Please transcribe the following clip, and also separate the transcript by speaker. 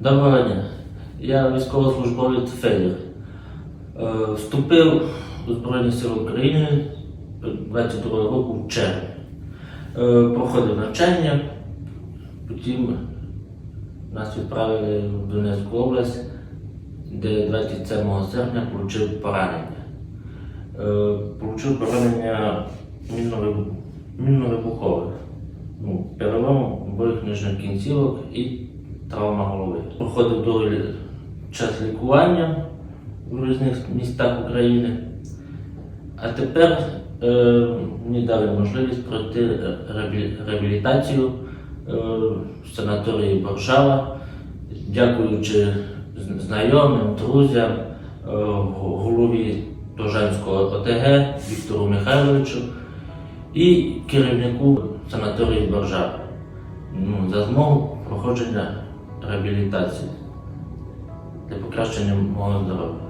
Speaker 1: Доброго дня. Я військовослужбовець Федір. Е, Вступив у Збройні Сили України 22 року в червні. Е, Проходив навчання, потім нас відправили в Донецьку область, де 27 серпня отримав поранення. Е, Получив поранення мінно-вибу- мінно-вибухове. Ну, перелом обох нижніх кінцівок і травма голови. Проходив доволі час лікування в різних містах України. А тепер е, мені дали можливість пройти реабілітацію е, в санаторії Боржава, дякуючи знайомим, друзям, е, голові Дожанського ОТГ Віктору Михайловичу і керівнику санаторії Боржава ну, за змогу проходження реабілітації для покращення мого здоров'я.